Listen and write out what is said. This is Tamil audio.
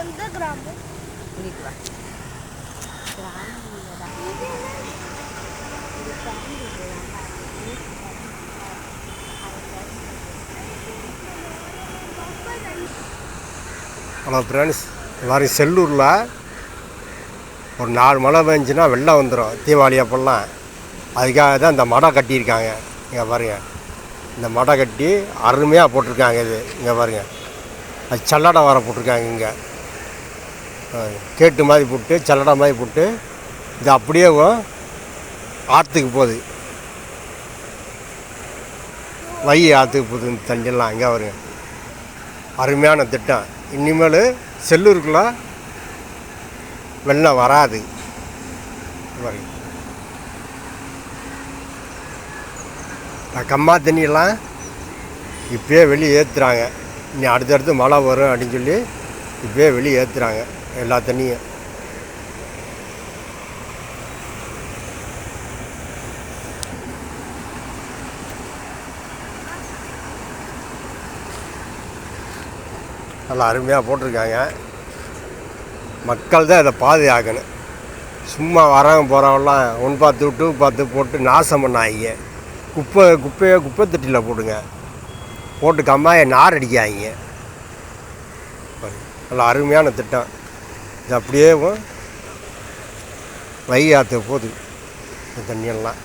எந்த கிராமம்? வா. ஹலோ ஃப்ரெண்ட்ஸ் எல்லோரும் செல்லூரில் ஒரு நாலு மழை பெஞ்சுன்னா வெள்ளம் வந்துடும் தீபாவளி அப்போல்லாம். அதுக்காக தான் இந்த மடை கட்டியிருக்காங்க. இங்கே பாருங்க. இந்த மடை கட்டி அருமையாக போட்டிருக்காங்க இது. இங்கே பாருங்க. அது சல்லடை வர போட்டிருக்காங்க இங்கே. கேட்டு மாதிரி போட்டு சல்லடை மாதிரி போட்டு இது அப்படியே ஆற்றுக்கு போகுது. வை ஆற்றுக்கு போகுது இந்த தண்ணியெல்லாம் அங்கே வருங்க அருமையான திட்டம். இனிமேல் செல்லூருக்குள்ள வெள்ளம் வராது. கம்மா தண்ணியெல்லாம் இப்பயே வெளியே ஏற்றுறாங்க இனி அடுத்தடுத்து மழை வரும் அப்படின்னு சொல்லி இப்போயே வெளியே ஏற்றுறாங்க எல்லா தண்ணியும் நல்லா அருமையாக போட்டிருக்காங்க. மக்கள் தான் இதை பாதுகாக்கணும். சும்மா வரவங்க போகிறவெல்லாம் ஒன் பார்த்து டூ பார்த்து போட்டு நாசம் பண்ணாங்க குப்பை குப்பையை குப்பை தொட்டியில் போடுங்க. போட்டு கம்மாயை நார் அடிக்காங்க நல்லா அருமையான திட்டம். இது அப்படியே வைகை ஆற்று போகுது. இந்த தண்ணியெல்லாம்.